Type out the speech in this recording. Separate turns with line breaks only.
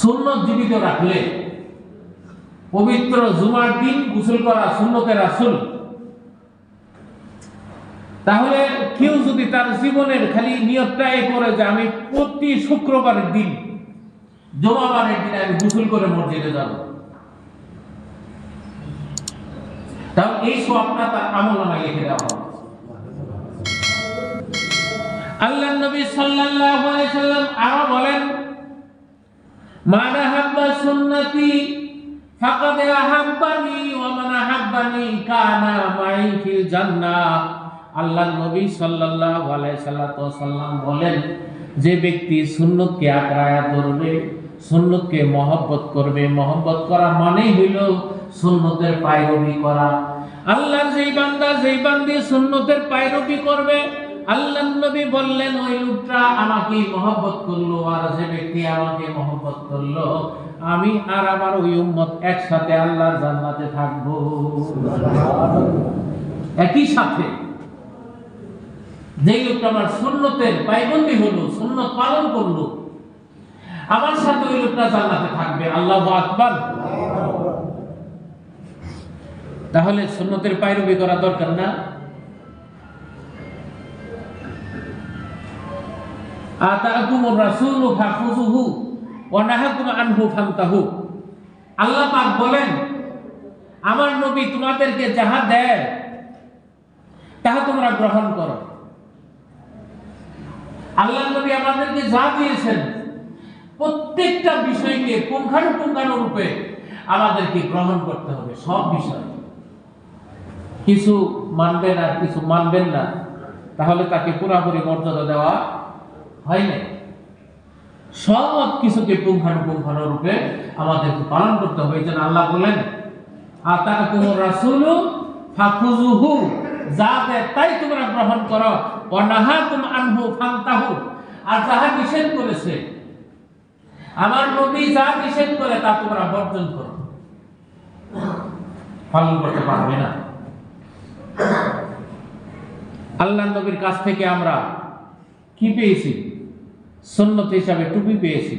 সুন্নত জীবিত রাখলে পবিত্র জুমার দিন গোসল করা সুন্নতে রাসুল। তাহলে কেউ যদি তার জীবনের খালি নিয়তটা এ করে যে আমি প্রতি শুক্রবারের দিন, জমাবারের দিন আমি গোসল করে মসজিদে যাব। তাহলে এই সবটা তার আমল নামায় লিখে দেওয়া হবে। আল্লাহ নবী সাল্লাল্লাহু আলাইহি সাল্লাম মান আহাব্বা সুন্নতি ফাকাদ আহাব্বানি ওয়া মান আহাব্বানি কানা মাই ফিল জান্নাহ আল্লাহ নবী সাল্লাল্লাহু আলাইহি সাল্লাম বলেন, যে ব্যক্তি সুন্নতকে আঁকড়ায়া ধরবে, সুন্নতকে মহব্বত করবে, মহব্বত করা মানেই হইল সুন্নতের পায়রবি করা। আল্লাহর যেই বান্দা যেই বান্দি সুন্নতের পায়রবি করবে আল্লাহ নবী বললেন ওই লোকটা আমাকে মহব্বত করল আর যে ব্যক্তি আমাকে মহব্বত করল আমি আর আমার ওই উম্মত একসাথে আল্লাহর জান্নাতে থাকব। একই সাথে যেই লোকটা আমার সুন্নতের পাইবন্দি হলো সুন্নত পালন করল আমার সাথে ওই লোকটা জান্নাতে থাকবে। আল্লাহ আকবার। তাহলে সুন্নতের পায়রবি করা দরকার না? আতাকুমুর রাসূলু ফাখুযুহু ওয়া নাহাকুম আনহু ফান্তাহু। আল্লাহ পাক বলেন, আমার নবী তোমাদেরকে যাহা দেয়, তাহা তোমরা গ্রহণ করো। আল্লাহ নবী আমাদেরকে যা দিয়েছেন, প্রত্যেকটা বিষয়কে পুঙ্খানুপুঙ্খানু রূপে আমাদেরকে গ্রহণ করতে হবে, সব বিষয়। কিছু মানবেন আর কিছু মানবেন না, তাহলে তাকে পুরাপুরি মর্যাদা দেওয়া হয় না সব কিছুকে পুঙ্খানুপুঙ্খানু রূপে আমাদেরকে পালন করতে হবে জন্য আল্লাহ বলেন আতাকুমুর রাসূলু ফাখুযুহু যা দেয় তাই তোমরা গ্রহণ করো অনাহাকুম আনহু ফান্তাহু আর যাহা নিষেধ করেছে, আমার নবী যা নিষেধ করে তা তোমরা বর্জন করো। পালন করতে পারবে না। আল্লাহ নবীর কাছ থেকে আমরা কি পেয়েছি? সন্ন্যত হিসাবে টুপি পেয়েছি।